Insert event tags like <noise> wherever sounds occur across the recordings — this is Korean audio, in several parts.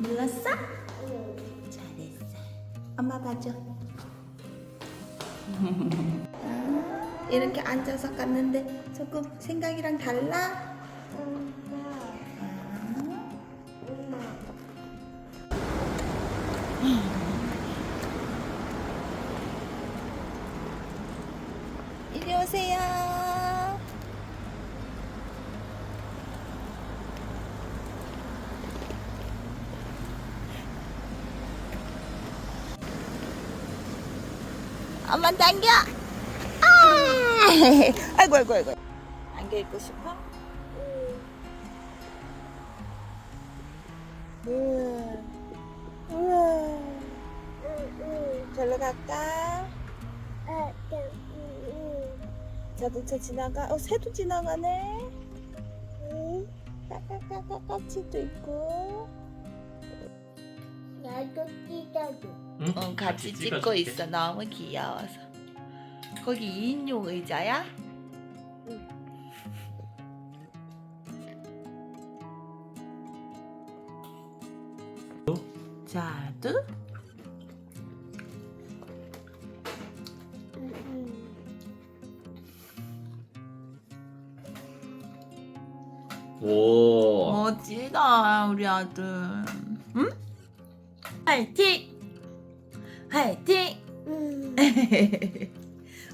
눌렀어? 잘했어. 엄마 봐줘. 아, <laughs> 이렇게 앉아서 갔는데 조금 생각이랑 달라? 이리 오세요. 엄마 당겨. 아! 아이고 아이고 아이고. 안겨 입고 싶어? 우와. 우와. 절로 갈까? 자동차 지나가. 어 새도 지나가네. 까까까까 까치도 있고. 나도 찢어줘. 응? 응, 같이 찍고 찍어줄게. 있어. 너무 귀여워서. 거기 2인용 의자야? 자두? 오. 멋지다 우리 아들. 응? 화이팅! <laughs> 화이팅! 음,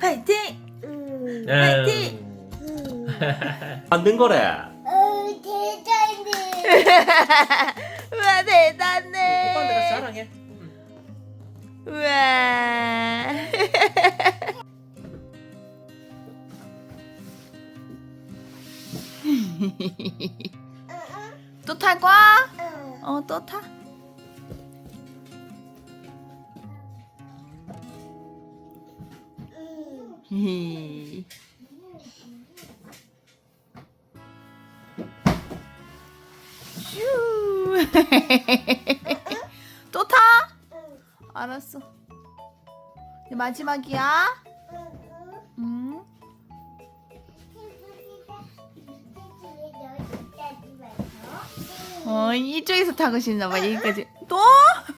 화이팅! 음. 화이팅! 만든 거래. 어, 대단해. <laughs> 우와 대단해. 오빠한테 가서 자랑해. 우와. <laughs> 또탈 거야? 어, 어, 또 타. <laughs> 또 타? 알았어. 이제 마지막이야. 응. 어, 이쪽에서 타고 싶나 봐. 여기까지. 또?